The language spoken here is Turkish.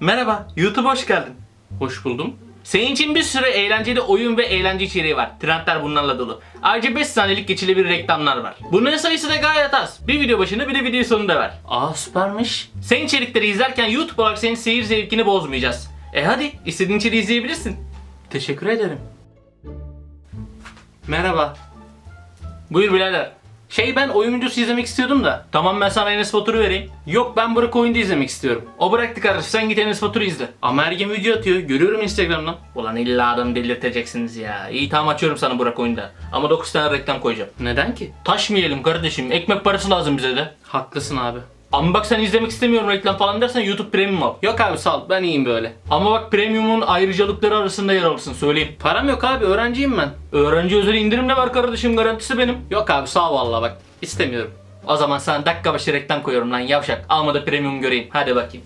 Merhaba, YouTube'a hoş geldin. Hoş buldum. Senin için bir sürü eğlenceli oyun ve eğlence içeriği var. Trendler bunlarla dolu. Ayrıca 5 saniyelik geçilebilir reklamlar var. Bunların sayısı da gayet az. Bir video başında bir de video sonunda ver. Aa süpermiş. Senin içerikleri izlerken YouTube olarak senin seyir zevkini bozmayacağız. E hadi istediğin içeriği izleyebilirsin. Teşekkür ederim. Merhaba. Buyur birader. Şey ben oyun videosu izlemek istiyordum da. Tamam ben sana Enes Batur'u vereyim. Yok ben Burak oyunda izlemek istiyorum. O bıraktı kardeş sen git Enes Batur'u izle. Ama her gün video atıyor. Görüyorum Instagram'dan. Ulan illa adam delirteceksiniz ya. İyi tamam açıyorum sana Burak oyunda. Ama 9 tane reklam koyacağım. Neden ki? Taş mı yiyelim kardeşim? Ekmek parası lazım bize de. Haklısın abi. Ama bak sen izlemek istemiyorum reklam falan dersen YouTube Premium al. Yok abi sağ ol ben iyiyim böyle. Ama bak Premium'un ayrıcalıkları arasında yer alırsın söyleyeyim. Param yok abi öğrenciyim ben. Öğrenci özel indirim de var kardeşim garantisi benim. Yok abi sağ ol valla bak istemiyorum. O zaman sana dakika başı reklam koyuyorum lan yavşak. Alma da premium göreyim. Hadi bakayım.